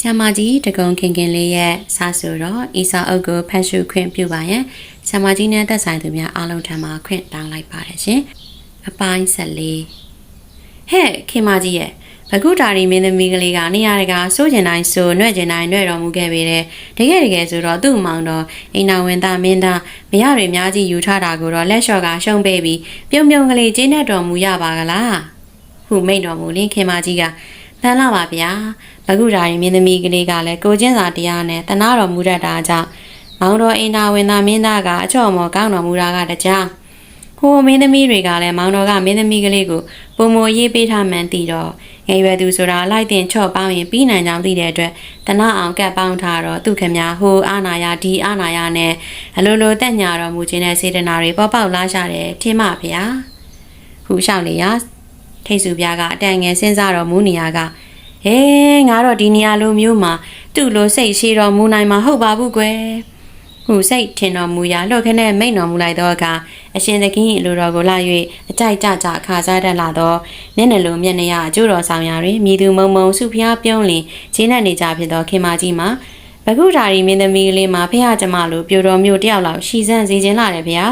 ဆ iam မကြီးတကုံခင်ခင်လေးရဲ့စာဆိုတော့ဤစာအုပ်ကိုဖတ်ရှုခွင့်ပြုပါရန်ဆ iam မကြီးနဲ့သက်ဆိုင်သူများအားလုံးထံမှခွင့်တောင်းလိုက်ပါတယ်ရှင်အပိုင်း14ဟဲ့ခင်မကြီးရဲ့ဘကုတာရီမင်းသမီးကလေးကနေရာတကာစိုးကျင်တိုင်းစိုးနှွဲ့ကျင်တိုင်းနှွဲ့တော်မူခဲ့ပေတဲ့တကယ်တကယ်ဆိုတော့သူ့မောင်တော်အိမ်နာဝင်သားမင်းသားမရတွေအများကြီးယူထားတာကိုတော့လက်လျှော့ကရှုံးပေးပြီးပြုံပြုံကလေးကျင်းနဲ့တော်မူရပါကလားဟုမိန့်တော်မူလင်းခင်မကြီးက တန်လာပါဗျာဘကုတာရီမင်းသမီးကလေးကလည်းကိုချင်းစာတရားနဲ့တနာတော်မူတတ်တာကြောင့်မောင်တော်အိမ်နာဝင်သားမင်းသားကအချော့မော်ကောင်းတော်မူတာကတကြားဟိုမင်းသမီးတွေကလည်းမောင်တော်ကမင်းသမီးကလေးကိုပုံမရေးပေးထားမှန်းသိတော့ငယ်ရွယ်သူဆိုတာလိုက်တင်ချော့ပေါင်းရင်ပြီးနိုင်ကြောင်းသိတဲ့အတွက်တနာအောင်ကပ်ပေါင်းထားတော့သူခင်များဟိုအာနာယာဒီအာနာယာနဲ့အလိုလိုတက်ညာတော်မူခြင်းတဲ့စေတနာတွေပေါ်ပေါက်လာရှာတယ်ထင်ပါဗျာဟူလျှောက်လေရ ထိတ်စုပြားကအတန်ငယ်စဉ်းစားတော်မူနေရကဟဲငါတော့ဒီနေရာလိုမျိုးမှာသူ့လိုစိတ်ရှိတော်မူနိုင်မှာဟုတ်ပါဘူးကွယ်ဟုစိတ်ထင်တော်မူရာလှုပ်ခနဲ့မိန်တော်မူလိုက်တော့ကအရှင်သခင်၏လူတော်ကိုလာ၍အကြိုက်ကြကြခါစားတတ်လာတော့မျက်နှာလိုမျက်နှာရအကျိုးတော်ဆောင်ရာတွင်မြည်သူမုံမုံစုဖျားပြုံးလင်ခြေနဲ့နေကြဖြစ်သောခင်မကြီးမှာ ဘဂုဓာရီမင်းသမီးကလေးမှာဖះကျမလိုပြိုတော်မျိုးတယောက်လောက်ရှီစန်းစေခြင်းလာတယ်ဗျာ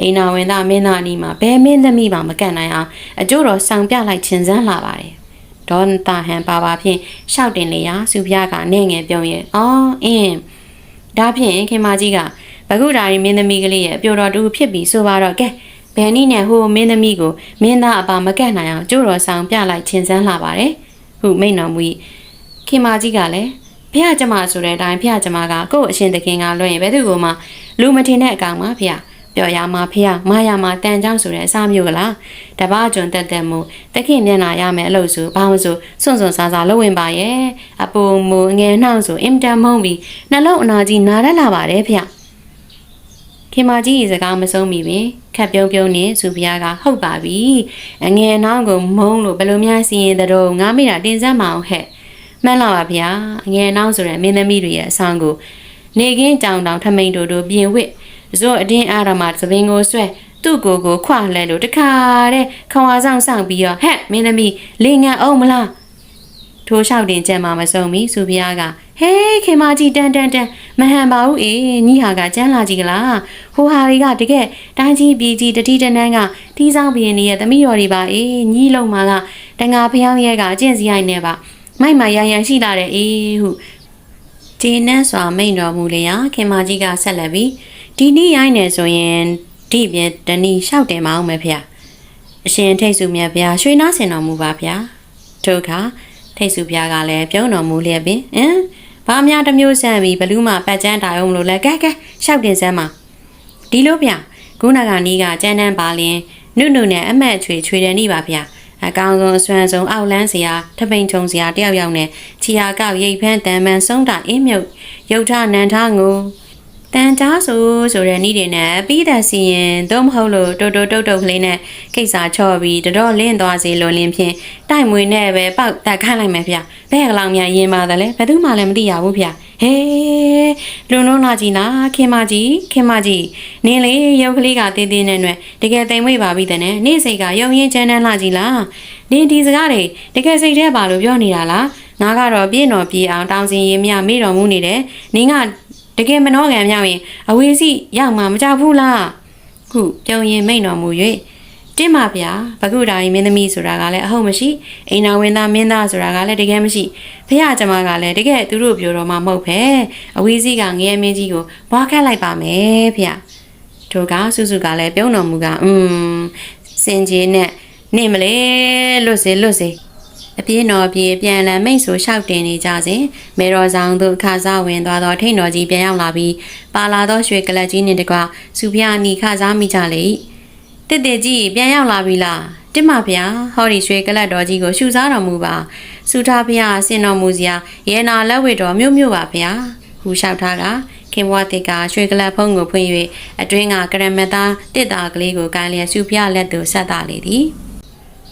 အိမ်နာဝင်သားမင်းသားအနီးမှာဘယ်မင်းသမီးမှမကန့်နိုင်အောင်အကျိုးတော်ဆောင်ပြလိုက်ခြင်းစန်းလာပါတယ်ဒေါန်တာဟန်ပါပါဖြင့်ရှောက်တင်လေရာစုဖျားကနေငယ်ပြုံးရဲ့အော်အင်းဒါဖြင့်ခင်မကြီးကဘဂုဓာရီမင်းသမီးကလေးရဲ့ပြိုတော်တူဖြစ်ပြီးဆိုပါတော့ကဲဘယ်နည်းနဲ့ဟိုမင်းသမီးကိုမင်းသားအပါမကန့်နိုင်အောင်ကျိုးတော်ဆောင်ပြလိုက်ခြင်းစန်းလာပါတယ်ဟုမိန့်တော်မူ၏ခင်မကြီးကလည်း ဖះကျမဆိုတဲ့အတိုင်းဖះကျမကကို့အရှင်သခင်ကလွှင့်ရင်ဘယ်သူကမှလူမထင်တဲ့အကောင်ပါဖះပြောရမှာဖះမာယာမှာတန်ကြောင်းဆိုတဲ့အစားမျိုးကလားတပားကျွန်တက်တက်မှုတခင်မျက်နာရမယ်အလို့ဆိုဘာမှဆိုစွန့်စွန့်ဆာဆာလှုပ်ဝင်ပါရဲ့အပူမူငယ်နှောင်းဆိုအင်တန်မုံပြီးနှလုံးအနာကြီးနားရလာပါတယ်ဖះခင်မကြီးစကားမဆုံးမိပင်ခက်ပြုံးပြုံးနဲ့သူဖះကဟုတ်ပါပြီအငယ်နှောင်းကိုမုံလို့ဘယ်လိုများစီရင်တဲ့တော့ငါမိတာတင်စမ်းမအောင်ဟဲ့ မှန်လားပါဗျာအငယ်နှောင်းဆိုတဲ့မင်းသမီးတွေရဲ့အဆောင်ကို နေကင်းကြောင်တောင်ထမိန်တို့တို့ပြင်ဝစ်ဇော့အတင်းအားရမှာသပင်ကိုဆွဲသူ့ကိုယ်ကိုခွလဲလို့တခါတဲ့ခွန်ဝါဆောင်ဆောင်ပြီးတော့ဟဲ့မင်းသမီးလေငံအောင်မလားထိုးလျှောက်တင်ကြံမှာမဆုံးမီသူဖျားကဟေးခင်မကြီးတန်တန်တန်မဟန်ပါဘူးအေးညီဟာကကျန်းလာကြီးကလားဟိုဟာတွေကတကယ်တိုင်းကြီးပြည်ကြီးတတိတနန်းကတီးဆောင်ပြင်းနေရဲ့သမီးတော်တွေပါအေးညီလုံးမာကတငါဖျောင်းရဲကအကျင့်စီရိုက်နေပါ မိုက်မရရန်ရှိလာတဲ့အေးဟုဂျင်းနဲ့စွာမိန်တော်မူလျာခင်မကြီးကဆက်လက်ပြီးဒီနေ့ရိုင်းနေဆိုရင်ဒီပြတနီလျှောက်တင်မအောင်မယ်ဖေအရှင်ထိတ်စုမြတ်ဗျာရွှေနာစင်တော်မူပါဗျာထို့ခါထိတ်စုဗျာကလည်းပြုံးတော်မူလျက်ပင်ဟမ်ဘာများတစ်မျိုးဆန့်ပြီးဘလူးမပတ်ကျန်းတိုင်အောင်လို့လဲကဲကဲလျှောက်တင်စမ်းပါဒီလိုဗျခုနကနီးကကျန်းတန်းပါလင်းနုနုနဲ့အမတ်ချွေချွေတယ်နေပါဗျာ အကောင်ဆုံးအစွမ်းဆုံးအောက်လန်းစရာထပိန်ချုံစရာတယောက်ယောက်နဲ့ချီယာကောက်ရိတ်ဖန်းတန်မန်ဆုံးတာအင်းမြုပ်ရုတ်ထနန်ထငို တန်ကြားဆိုဆိုတဲ့ဤတွေနဲ့ပြီးတဲ့စီရင်သို့မဟုတ်လို့တိုတိုတုတ်တုတ်ကလေးနဲ့ကိစ္စချော့ပြီးတတော်လင်းသွားစီလိုလင်းဖြင့်တိုက်မွေနဲ့ပဲပောက်တက်ခန့်လိုက်မယ်ဗျဘဲကလောင်များရင်ပါတယ်လေဘယ်သူမှလည်းမသိရဘူးဗျဟေးလူလုံးလာကြီးနာခင်မကြီးခင်မကြီးနင်းလေရုပ်ကလေးကတင်းတင်းနဲ့နဲ့တကယ်တိမ်မွေ့ပါပြီတဲ့နဲ့နေ့စိတ်ကယုံရင်ချမ်းတန်းလာကြီးလားနင်းဒီစကားတွေတကယ်စိတ်ထဲပါလို့ပြောနေတာလားငါကတော့ပြည့်တော်ပြေအောင်တောင်းစင်ရင်မြမေ့တော်မူနေတယ်နင်းက တကယ်မနှောကံမြောက်ရင်အဝေးစီရောက်မှာမကြောက်ဘူးလားခုပြုံရင်မိန်တော်မူ၍တင်းပါဗျာဘကုတာကြီးမင်းသမီးဆိုတာကလည်းအဟုတ်မရှိအိမ်နာဝင်သားမင်းသားဆိုတာကလည်းတကယ်မရှိဖះကျမကလည်းတကယ်သူတို့ပြောတော့မှမဟုတ်ပဲအဝေးစီကငရဲမင်းကြီးကိုဘွားခတ်လိုက်ပါမယ်ဖះထိုကစုစုကလည်းပြုံးတော်မူကအင်းစင်ကြီးနဲ့နေမလဲလွတ်စေလွတ်စေ အပြေးတော်ပြေပြန်လည်မိတ်ဆိုလျှောက်တင်နေကြစဉ်မေတော်ဆောင်သို့ခါစားဝင်သွားသောထိန်တော်ကြီးပြန်ရောက်လာပြီးပါလာသောရွှေကလပ်ကြီးနှင့်တကွစုပြအနီခါစားမိကြလေတစ်တစ်ကြီးပြန်ရောက်လာပြီလားတစ်မဗျာဟောဒီရွှေကလပ်တော်ကြီးကိုရှူစားတော်မူပါစုထားဗျာဆင်တော်မူစရာရေနာလက်ဝဲတော်မြို့မြို့ပါဗျာဟူလျှောက်ထားကခင်ဘွားတစ်ကရွှေကလပ်ဖုံးကိုဖွင့်၍အတွင်းကကရမတ်သားတစ်တာကလေးကိုကန်လျက်စုပြလက်သို့ဆက်တာလေသည်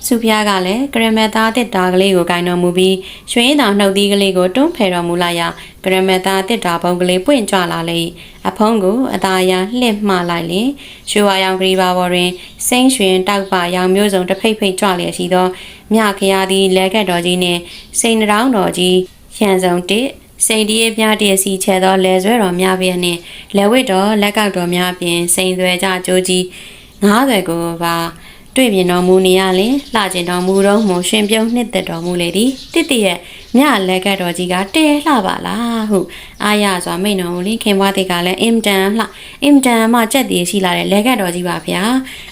စုဖျားကလည်းကရမက်သားတစ်တာကလေးကိုကင်တော်မူပြီးရွှေတောင်နှုတ်သီးကလေးကိုတွန်းဖယ်တော်မူလိုက်ရာကရမက်သားတစ်တာပုံကလေးပွင့်ကြွလာလေအဖုံးကိုအသာရလှစ်မှလိုက်လင်ရွှေဝါရောင်ဂရီပါပေါ်တွင်စိမ့်ရွှင်တောက်ပရောင်မျိုးစုံတစ်ဖိတ်ဖိတ်ကြွလျက်ရှိသောမြခရာသည်လဲကက်တော်ကြီးနှင့်စိန်တောင်းတော်ကြီးရန်စုံတစ်စိန်တည်းပြတည်းစီချဲသောလဲဆွဲတော်များပြင်းနှင့်လဲဝိတ်တော်လက်ကောက်တော်များပြင်စိန်သွဲကြကြိုးကြီးငားသွဲကိုပါ တွေ့မြင်တော်မူနေရလင်လှကျင်တော်မူတော့မှရှင်ပြုံးနှစ်သက်တော်မူလေသည်တစ်တရဲ့မြလက်ကတ်တော်ကြီးကတဲလှပါလားဟုအာရစွာမိန်တော်မူလင်ခင်ဘွားတိတ်ကလည်းအင်တန်လှအင်တန်မှကြက်တည်ရှိလာတဲ့လက်ကတ်တော်ကြီးပါဗျာ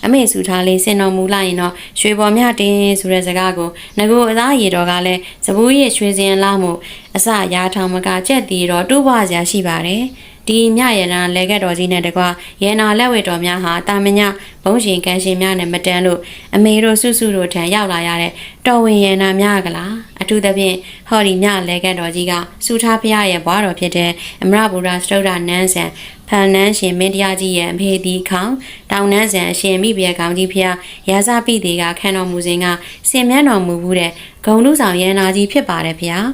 အမေစုထားလေးစင်တော်မူလိုက်ရင်တော့ရွှေပေါ်မြတင်ဆိုတဲ့စကားကိုငကိုအသားရည်တော်ကလည်းစပူးရဲ့ရွှေစင်လာမှုအစရာထောင်မကကြက်တည်တော့တူးပွားစရာရှိပါတယ် ဒီမြရနာလေကက်တော်ကြီးနဲ့တကွာရဲနာလက်ဝဲတော်များဟာတာမညဘုံရှင်ကန်ရှင်များနဲ့မတန်းလို့အမေတို့စုစုတို့ထံရောက်လာရတဲ့တော်ဝင်ရဲနာများကလားအထူးသဖြင့်ဟော်ဒီမြလေကက်တော်ကြီးကစုထားဖျားရဲ့ဘွားတော်ဖြစ်တဲ့အမရဘူရာစတုဒ္ဒနန်းဆန်ဖန်နန်းရှင်မင်းတရားကြီးရဲ့အဖေဒီခေါင်တောင်နန်းဆန်အရှင်မိဘရဲ့ကောင်ကြီးဖျားရာဇပိသေးကခန့်တော်မူစဉ်ကစင်မြန်းတော်မူဘူးတဲ့ဂုံလူဆောင်ရဲနာကြီးဖြစ်ပါတယ်ဖျား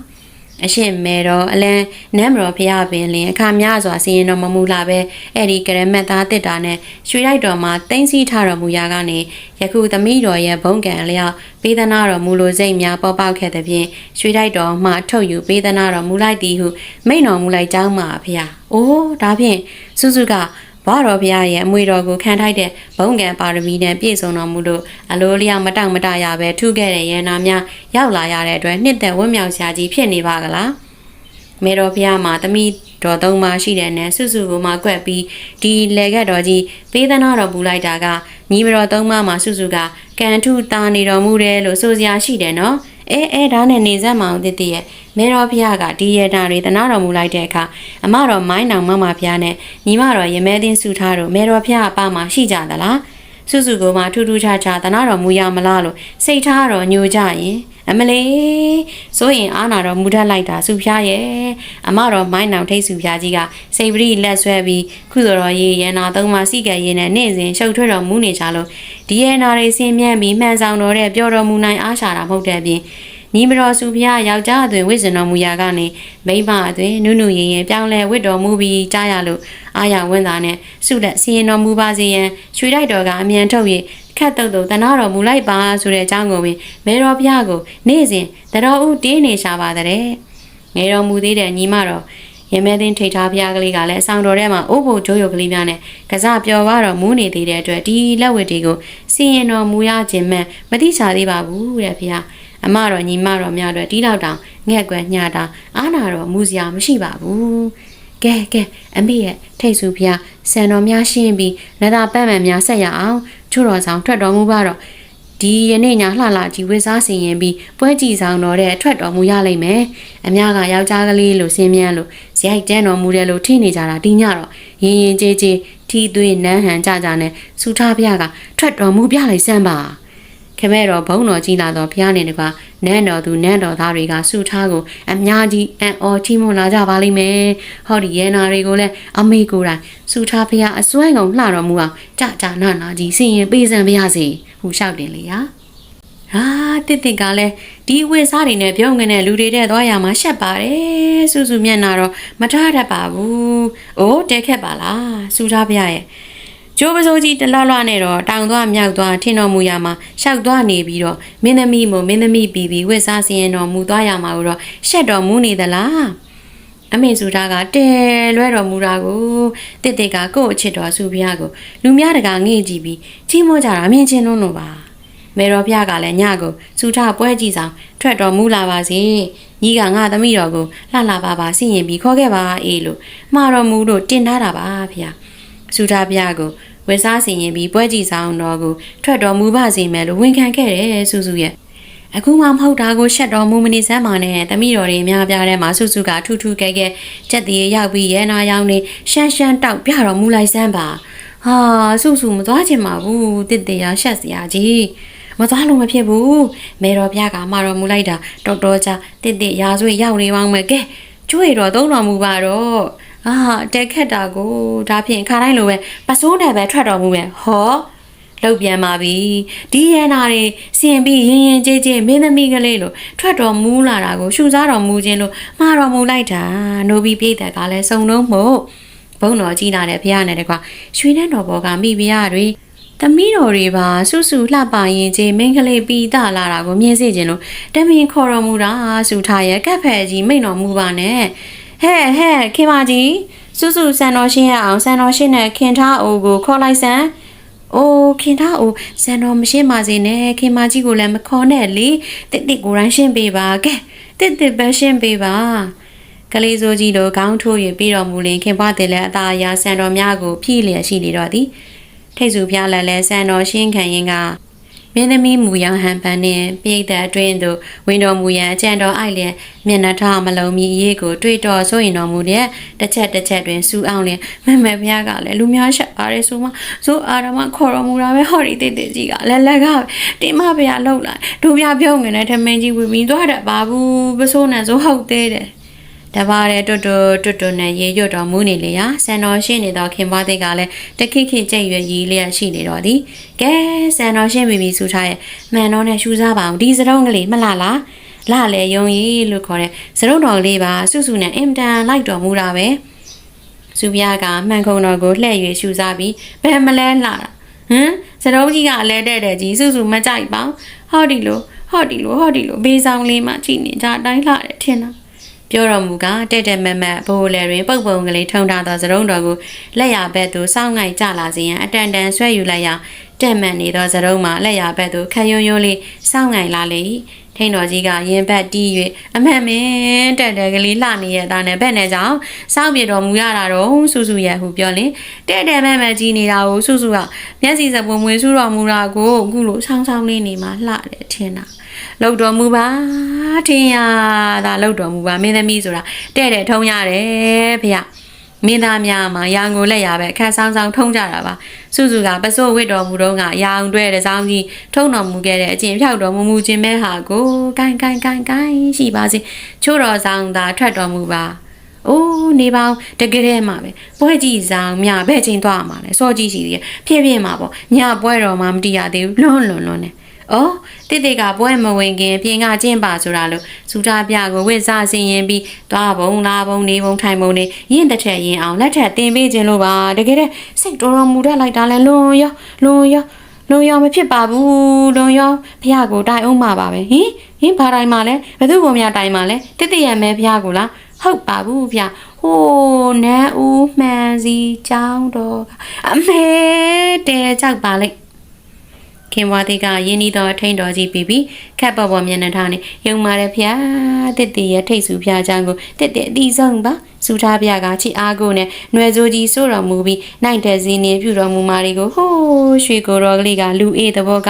အရှင်မေတော်အလန်နမ်မတော်ဖျားပင်လင်အခါများစွာစီရင်တော်မမူလာပဲအဲ့ဒီကရမက်သားတစ်တာနဲ့ရွှေလိုက်တော်မှာတင်းစီထားတော်မူရာကနေယခုသမီးတော်ရဲ့ဘုံကံအလျောက်ပေးသနာတော်မူလိုစိတ်များပေါ်ပေါက်ခဲ့တဲ့ဖြင့်ရွှေလိုက်တော်မှထုတ်ယူပေးသနာတော်မူလိုက်သည်ဟုမိန်တော်မူလိုက်ကြောင်းမှာဖျား။အိုးဒါဖြင့်စုစုက ဘွားတော်ဘုရားရဲ့အမွေတော်ကိုခံထိုက်တဲ့ဘုံကံပါရမီနဲ့ပြည့်စုံတော်မူလို့အလိုလျောက်မတောင့်မတရပဲထုခဲ့တဲ့ရဟနာများရောက်လာရတဲ့အတွက်နှစ်သက်ဝတ်မြောက်ရှာကြီးဖြစ်နေပါကလားမေတော်ဘုရားမှာတမိတော်သုံးပါရှိတဲ့နဲ့စုစုကိုမှကွက်ပြီးဒီလေကက်တော်ကြီးပေးသနာတော်ပူလိုက်တာကညီမတော်သုံးပါမှာစုစုကကံထုတာနေတော်မူတယ်လို့ဆိုစရာရှိတယ်နော်အဲအဲဒါနဲ့နေဆက်မအောင်တည်တည်ရဲ့ မေတော်ဖျားကဒီရတာတွေတနာတော်မူလိုက်တဲ့အခါအမတော်မိုင်းနောင်မမဖျားနဲ့ညီမတော်ရမဲသိန်းစုထားတို့မေတော်ဖျားအပမှာရှိကြသလားစုစုကိုမှထူးထူးခြားခြားတနာတော်မူရမလားလို့စိတ်ထားတော်ညိုကြရင်အမလေးဆိုရင်အာနာတော်မူထက်လိုက်တာစုဖျားရဲ့အမတော်မိုင်းနောင်ထိတ်စုဖျားကြီးကစိတ်ပရိလက်ဆွဲပြီးခုဆိုတော်ရေရနာသုံးပါစီကရေနဲ့နေ့စဉ်ရှုပ်ထွေးတော်မူနေကြလို့ဒီရနာတွေဆင်းမြဲပြီးမှန်ဆောင်တော်တဲ့ပြောတော်မူနိုင်အားရှာတာမဟုတ်တဲ့ပြင် ညီမတော်စုဖျားယောက်ျားအသွင်ဝိဇ္ဇတော်မူရာကနေမိမအသွင်နုနုရင်ရင်ပြောင်းလဲဝစ်တော်မူပြီးကြားရလို့အာရဝင်းသားနဲ့ဆုလက်စီရင်တော်မူပါစေရန်ရွှေတိုက်တော်ကအမြန်ထုတ်၍ခတ်တုတ်တုတ်တနာတော်မူလိုက်ပါဆိုတဲ့အကြောင်းကိုပင်မေတော်ဖျားကိုနေ့စဉ်တတော်ဦးတင်းနေရှာပါတဲ့ငယ်တော်မူသေးတဲ့ညီမတော်ရမဲသိန်းထိတ်ထားဖျားကလေးကလည်းအဆောင်တော်ထဲမှာအိုးဖို့ဂျိုးရုပ်ကလေးများနဲ့ကစားပျော်သွားတော်မူနေသေးတဲ့အတွက်ဒီလက်ဝတ်တွေကိုစီရင်တော်မူရခြင်းမှမတိချသေးပါဘူးတဲ့ဖျား အမတော်ညီမတော်များတို့တီးတော့တောင်ငှက်ကွယ်ညှတာအာနာတော်မူစရာမရှိပါဘူးကဲကဲအမေရဲ့ထိတ်ဆူဖျားဆန်တော်များရှင်းပြီးလက်သာပတ်မှန်များဆက်ရအောင်ချို့တော်ဆောင်ထွက်တော်မူပါတော့ဒီယနေ့ညလှလှကြီးဝစ်စားစီရင်ပြီးပွဲကြည်ဆောင်တော်တဲ့အထွက်တော်မူရလိမ့်မယ်အများကယောက်ျားကလေးလို့ဆင်းမြန်းလို့ဇိုက်တန်းတော်မူတယ်လို့ထိနေကြတာဒီညတော့ရင်ရင်ကြေးကြေးထီသွေးနန်းဟန်ကြကြနဲ့စူထားဖျားကထွက်တော်မူပြလိုက်စမ်းပါ ခမဲတော်ဘုံတော်ကြီးလာတော့ဖျားနေတကွာနန်းတော်သူနန်းတော်သားတွေကစူထားကိုအများကြီးအံ့ဩချီးမွမ်းလာကြပါလိမ့်မယ်ဟောဒီရဲနာတွေကိုလည်းအမေကိုယ်တိုင်စူထားဖျားအစွမ်းကုန်လှတော်မူအောင်ကြကြနာနာကြီးစင်ရင်ပေးစံပါရစေဟူလျှောက်တယ်လေဟာဟာတစ်တစ်ကလည်းဒီဝေစားတွေနဲ့ပြုံးငနဲ့လူတွေတဲ့သွားရမှာရှက်ပါတယ်စူးစူမျက်နာတော့မထားတတ်ပါဘူးအိုးတဲခက်ပါလားစူထားဖျားရဲ့ ကျိုးပစိုးကြီးတလော့လော့နဲ့တော့တောင်သွားမြောက်သွားထင်းတော်မူရမှာရှောက်သွားနေပြီးတော့မင်းသမီးမို့မင်းသမီးပြီးပြီးဝစ်စားစီရင်တော်မူသွားရမှာတော့ရှက်တော်မူနေသလားအမေစုသားကတဲလွဲတော်မူတာကိုတစ်တစ်ကကို့အချစ်တော်စုဖျားကိုလူများတကာငေ့ကြည့်ပြီးကြီးမောကြတာမြင်ချင်းလုံးလို့ပါမေတော်ဖျားကလည်းညကိုစူထပွဲကြည့်ဆောင်ထွက်တော်မူလာပါစေညီကငါသမီးတော်ကိုလှလှပါပါစီရင်ပြီးခေါ်ခဲ့ပါအေးလို့မှားတော်မူလို့တင်ထားတာပါဖျား စူထဖျားကိုဝက်စားစီရင်ပြီးပွဲကြည့်ဆောင်တော်ကိုထွက်တော်မူပါစေမယ်လို့ဝန်ခံခဲ့တယ်စုစုရဲ့အခုမှမဟုတ်တာကိုရှက်တော်မူမနေစမ်းပါနဲ့တမိတော်တွေအများပြားထဲမှာစုစုကထူးထူးကဲကဲကြက်တည်းရောက်ပြီးရဲနာရောင်းနေရှမ်းရှမ်းတောက်ပြတော်မူလိုက်စမ်းပါဟာစုစုမသွားချင်ပါဘူးတစ်တရာရှက်စရာကြီးမသွားလို့မဖြစ်ဘူးမေတော်ပြကမှာတော်မူလိုက်တာတော်တော်ကြာတစ်တစ်ရာဆွေရောက်နေပါမယ်ကဲကျွေတော်သုံးတော်မူပါတော့ အာတက်ခက်တာကိုဒါဖြင့်ခါတိုင်းလိုပဲပစိုးတယ်ပဲထွက်တော်မူမယ်ဟောလှုပ်ပြန်ပါပြီဒီရန်နာတွေစင်ပြီးရင်ရင်ကြေးကြေးမင်းသမီးကလေးလိုထွက်တော်မူလာတာကိုရှူစားတော်မူခြင်းလို့မှားတော်မူလိုက်တာနိုဘီပြိတ္တကလည်းစုံလုံးမို့ဘုံတော်ကြီးလာတဲ့ဖះနဲ့တကွာရွှေနှန်းတော်ဘောကမိဖះတွေသမီးတော်တွေပါစုစုလှပရင်ချင်းမင်းကလေးပြီးတလာတာကိုမြင်စေခြင်းလို့တမင်ခေါ်တော်မူတာစုထားရဲ့ကပ်ဖဲကြီးမိန်တော်မူပါနဲ့ ဟဲ့ဟဲ့ခင်မကြီးစုစုစံတော်ရှင်းရအောင်စံတော်ရှင်းနဲ့ခင်ထားအိုကိုခေါ်လိုက်စမ်းအိုးခင်ထားအိုစံတော်မရှင်းပါစေနဲ့ခင်မကြီးကိုလည်းမခေါ်နဲ့လေတစ်တစ်ကိုရန်ရှင်းပေးပါကဲတစ်တစ်ပဲရှင်းပေးပါကလေးစိုးကြီးတို့ခေါင်းထိုး၍ပြီးတော်မူလင်ခင်ပွားတယ်လည်းအသာအရာဆန်တော်များကိုဖြည့်လျက်ရှိနေတော့သည်ထိတ်စုဖျားလည်းလဲဆန်တော်ရှင်းခံရင်က မင်းသမီးမူရောင်ဟန်ပန်းနှင့်ပြိတ္တအတွင်းသို့ဝင်တော်မူရန်အကြံတော်အိုက်လျက်မျက်နှာထားမလုံးမီအရေးကိုတွေ့တော်ဆိုရင်တော်မူလျက်တစ်ချက်တစ်ချက်တွင်စူအောင်လျက်မမဖျားကလည်းလူများရှက်ပါတယ်ဆိုမှဇိုအာရမခေါ်တော်မူတာပဲဟော်ဒီတိတ်တိတ်ကြီးကလည်းလက်ကတင်းမဖျားလှုပ်လာတို့ပြပြုံးငနေတဲ့ထမင်းကြီးဝင်ပြီးသွားတတ်ပါဘူးပစိုးနဲ့ဆိုဟုတ်သေးတယ် တပါးတဲ့တွတ်တွတ်တွတ်တွတ်နဲ့ရေရွတ်တော်မူနေလေရာဆန်တော်ရှိနေတော့ခင်ပွားသိကလည်းတခိခိကြိတ်ရွယ်ရီလျက်ရှိနေတော့သည်ကဲဆန်တော်ရှင်းပြီပြီဆိုထားရဲ့မှန်တော်နဲ့ရှူစားပါအောင်ဒီစတုံးကလေးမလှလားလှလေယုံရီလို့ခေါ်တဲ့စတုံးတော်လေးပါစုစုနဲ့အင်တန်လိုက်တော်မူတာပဲစုပြားကမှန်ခုံတော်ကိုလှည့်၍ရှူစားပြီးဘယ်မလဲလှတာဟမ်စတုံးကြီးကလည်းတဲ့တဲ့ကြီးစုစုမကြိုက်ပါဟောဒီလိုဟောဒီလိုဟောဒီလိုဘေးဆောင်လေးမှကြည့်နေကြအတိုင်းလှတယ်ထင်တာ ပြောတော်မူကတဲ့တဲ့မက်မက်ဘိုးလေတွင်ပုတ်ပုံကလေးထုံထားသောစရုံတော်ကိုလက်ရဘက်သို့စောင်းငိုက်ကြလာစေရန်အတန်တန်ဆွဲယူလိုက်ရာတက်မှန်နေသောစရုံမှာလက်ရဘက်သို့ခက်ယွန်းယွန်းလေးစောင်းငိုက်လာလေ၏ထိန်တော်ကြီးကရင်ဘက်တီး၍အမှန်မင်းတက်တဲ့ကလေးလှနေရတာနဲ့ဘက်နဲ့ကြောင့်စောင်းပြတော်မူရတာတော့စူးစူရဲ့ဟုပြောလင်တဲ့တဲ့မက်မက်ကြီးနေတာကိုစူးစူကမျက်စိစပွန်မွေစူးတော်မူတာကိုအခုလိုဆောင်းဆောင်းလေးနေမှလှတယ်ထင်တာ လောက်တော်မူပါထင်ရတာလောက်တော်မူပါမင်းသမီးဆိုတာတဲ့တဲ့ထုံးရတယ်ဖေရမင်းသားများမှာရန်ကိုလက်ရပဲအခက်ဆောင်ဆောင်ထုံးကြတာပါစုစုကပစိုးဝစ်တော်မူတော့ကရအောင်တွဲတဲ့ဆောင်ကြီးထုံးတော်မူခဲ့တဲ့အကျင့်ဖြောက်တော်မူမူခြင်းပဲဟာကိုကိုင်းကိုင်းကိုင်းကိုင်းရှိပါစေချို့တော်ဆောင်သာထွက်တော်မူပါအိုးနေပေါင်းတကယ်တည်းမှာပဲပွဲကြည့်ဆောင်မြဘဲ့ချင်းသွားမှာလဲစောကြည့်စီတယ်ဖြည်းဖြည်းမှာပေါ့ညပွဲတော်မှမတိရသေးဘူးလွန်းလွန်းလွန်းနေ။ အော်တိတိကပွဲမဝင်ခင်ပြင်ကကျင့်ပါဆိုတာလို့စူတာပြကိုဝစ်စားစင်ရင်ပြီးသွားဘုံလာဘုံနေဘုံထိုင်ဘုံနေရင့်တစ်ထက်ရင်အောင်လက်ထက်တင်ပေးခြင်းလို့ပါတကယ်တဲ့စိတ်တော်တော်မူတတ်လိုက်တာလဲလွန်ရောလွန်ရောလွန်ရောမဖြစ်ပါဘူးလွန်ရောဖះကိုတိုင်အောင်မှာပါပဲဟင်ဟင်ဘာတိုင်မှာလဲဘယ်သူကများတိုင်မှာလဲတိတိရမဲဖះကိုလားဟုတ်ပါဘူးဖះဟိုးနန်းဦးမှန်စီចောင်းတော်ကအမေတဲကြောက်ပါလိမ့် ခင်ဘွားသေးကရင်းနှီးသောအထိန်တော်ကြီးပြီးပြီးခက်ပေါ်ပေါ်မျက်နှာထားနေယုံမာတဲ့ဖျားတစ်တည်ရဲ့ထိတ်ဆူဖျားချောင်းကိုတစ်တစ်အတိဆုံးပါစူထားဖျားကချစ်အားကိုနဲ့ຫນွယ်စိုးကြီးစိုးတော်မူပြီးနိုင်တဲ့စင်းနေပြုတော်မူမာတွေကိုဟိုးရွှေကိုတော်ကလေးကလူအေးသဘောက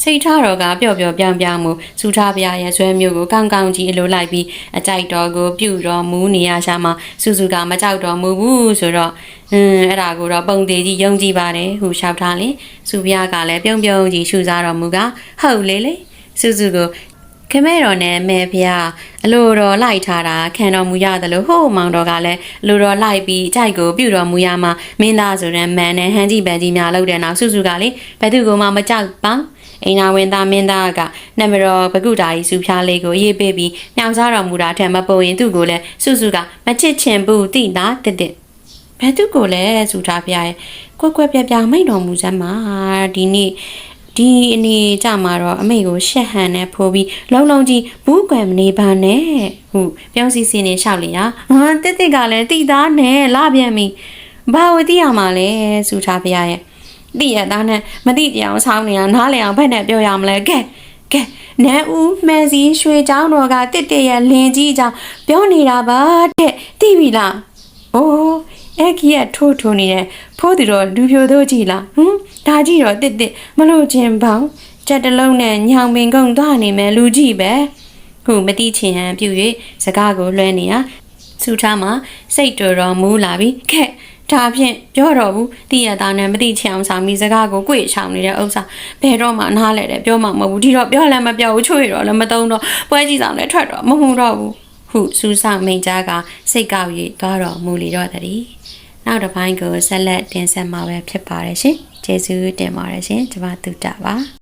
စိတ်ထားတော်ကပျော့ပျော့ပြောင်းပြောင်းမှုစူထားပြရဲ့ဇွဲမျိုးကိုကောင်းကောင်းကြီးအလိုလိုက်ပြီးအကြိုက်တော်ကိုပြုတော်မူနေရရှာမှာစူစူကမကြောက်တော်မူဘူးဆိုတော့ဟင်းအဲ့ဒါကိုတော့ပုံသေးကြီးယုံကြည်ပါတယ်ဟုလျှောက်ထားလင်စူပြကလည်းပြုံးပြုံးကြီးရှူစားတော်မူကဟုတ်လေလေစူစူကိုခမဲတော်နဲ့မဲဖျားအလိုတော်လိုက်ထားတာခံတော်မူရတယ်လို့ဟိုးမောင်တော်ကလည်းအလိုတော်လိုက်ပြီးအကြိုက်ကိုပြုတော်မူရမှာမင်းသားဆိုတဲ့မန်နဲ့ဟန်ကြီးပန်ကြီးများလုပ်တဲ့နောက်စူစူကလေဘယ်သူကမှမကြောက်ပါ အိမ်နာဝင်သားမင်းသားကနမတော်ဘကုတာကြီးစုဖျားလေးကိုရေးပေးပြီးညောင်စားတော်မူတာထက်မပုံရင်သူ့ကိုလည်းစုစုကမချစ်ချင်ဘူးတိတာတစ်တစ်ဘယ်သူကိုလဲစူထားပြရဲ့ကွက်ကွက်ပြပြမိတ်တော်မူစမ်းမှာဒီနေ့ဒီအနေကြမှာတော့အမေကိုရှက်ဟန်နဲ့ဖိုးပြီးလုံလုံကြီးဘူးကွယ်မနေပါနဲ့ဟုပြောင်းစီစီနေလျှောက်လေရဟာတစ်တစ်ကလည်းတိသားနဲ့လာပြန်ပြီဘာဝတိရမှာလဲစူထားပြရဲ့ တိရသားနဲ့မတိတရားဆောင်းနေအောင်နားလည်အောင်ဘယ်နဲ့ပြောရမလဲကဲကဲနန်းဦးမှန်စီရွှေချောင်းတော်ကတစ်တရဲ့လင်ကြီးကြောင့်ပြောနေတာပါတဲ့တိပြီလားအိုးအဲ့ကြီးကထိုးထိုးနေတယ်ဖိုးသူတော့လူပြိုတို့ကြည်လားဟမ်ဒါကြည့်တော့တစ်တစ်မလို့ခြင်းပေါင်းချက်တလုံးနဲ့ညောင်ပင်ကုန်းသွားနေမယ်လူကြည့်ပဲခုမတိချင်ဟန်ပြု၍စကားကိုလွှဲနေရစူထားမှာစိတ်တော်တော်မူးလာပြီခက် ဒါဖြင့်ပြောတော့ဘူးတိရတာနဲ့မတိချင်အောင်ဆောင်ပြီးစကားကိုကြွေချောင်နေတဲ့ဥစ္စာဘယ်တော့မှနားလဲတယ်ပြောမှမဟုတ်ဘူးဒီတော့ပြောလည်းမပြောဘူးချွေတော့လည်းမတုံးတော့ပွဲကြီးဆောင်လည်းထွက်တော့မမှုတော့ဘူးဟုစူးဆောင်မိန်ကြားကစိတ်ကောက်၍သွားတော်မူလေတော့တည်းနောက်တစ်ပိုင်းကိုဆက်လက်တင်ဆက်မှာပဲဖြစ်ပါတယ်ရှင်ကျေးဇူးတင်ပါတယ်ရှင်ကျွန်မတူတာပါ